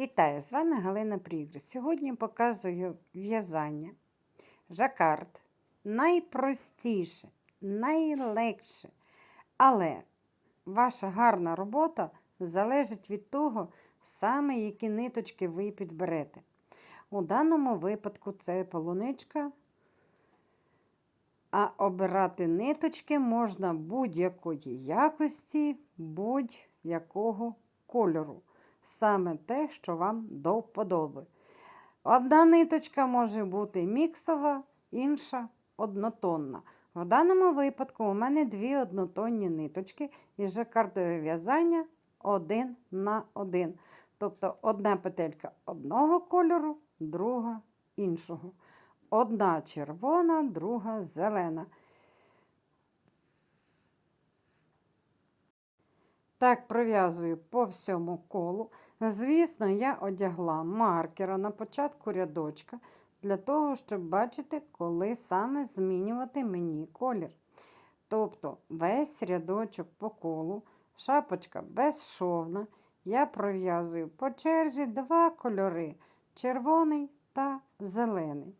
Вітаю, з вами Галина Прігр. Сьогодні показую в'язання. Жакард. Найпростіше, найлегше. Але ваша гарна робота залежить від того, саме які ниточки ви підберете. У даному випадку це полуничка. А обирати ниточки можна будь-якої якості, будь-якого кольору саме те, що вам до вподоби. Одна ниточка може бути міксова, інша однотонна. В даному випадку у мене дві однотонні ниточки і жакардове в'язання один на один. Тобто одна петелька одного кольору, друга іншого. Одна червона, друга зелена. Так, пров'язую по всьому колу. Звісно, я одягла маркера на початку рядочка для того, щоб бачити, коли саме змінювати мені колір. Тобто весь рядочок по колу, шапочка безшовна, я пров'язую по черзі два кольори червоний та зелений.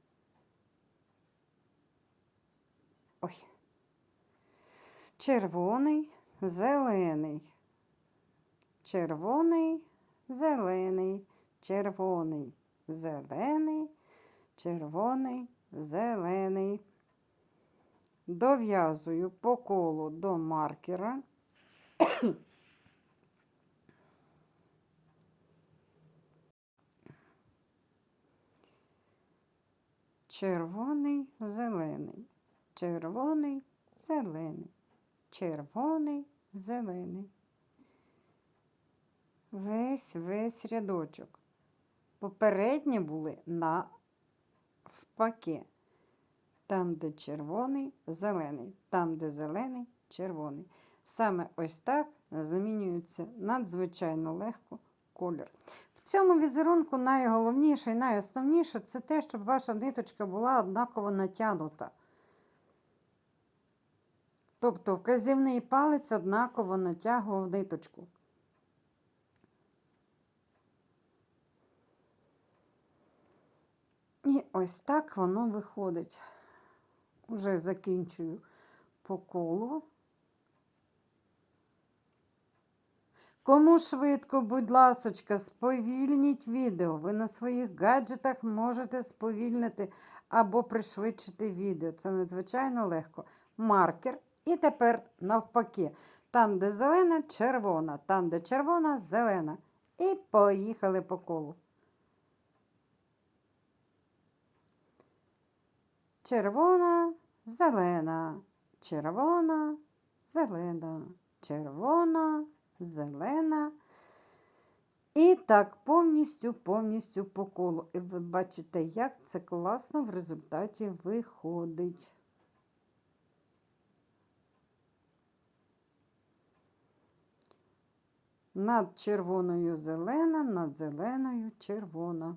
Ой. Червоний, зелений червоний, зелений, червоний, зелений, червоний, зелений. Дов'язую по колу до маркера. Червоний, зелений, червоний, зелений, червоний, зелений весь весь рядочок. Попередні були навпаки. Там, де червоний, зелений, там, де зелений, червоний. Саме ось так змінюється надзвичайно легко кольор. В цьому візерунку найголовніше і найосновніше це те, щоб ваша ниточка була однаково натягнута. Тобто вказівний палець однаково натягував ниточку. І ось так воно виходить. Уже закінчую по колу. Кому швидко, будь ласочка, сповільніть відео. Ви на своїх гаджетах можете сповільнити або пришвидшити відео. Це надзвичайно легко. Маркер. І тепер навпаки. Там, де зелена, червона, там, де червона, зелена. І поїхали по колу. Червона, зелена, червона, зелена, червона, зелена. І так повністю повністю по колу. І ви бачите, як це класно в результаті виходить. Над червоною зелена, над зеленою червона.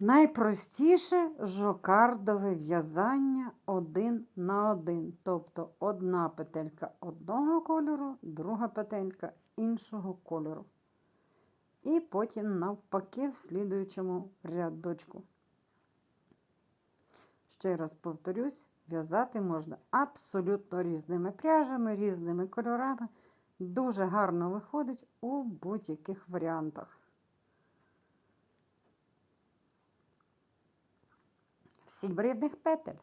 Найпростіше жокардове в'язання один на один. Тобто одна петелька одного кольору, друга петелька іншого кольору. І потім навпаки в слідуючому рядочку. Ще раз повторюсь, в'язати можна абсолютно різними пряжами, різними кольорами. Дуже гарно виходить у будь-яких варіантах. Сібрівних петель.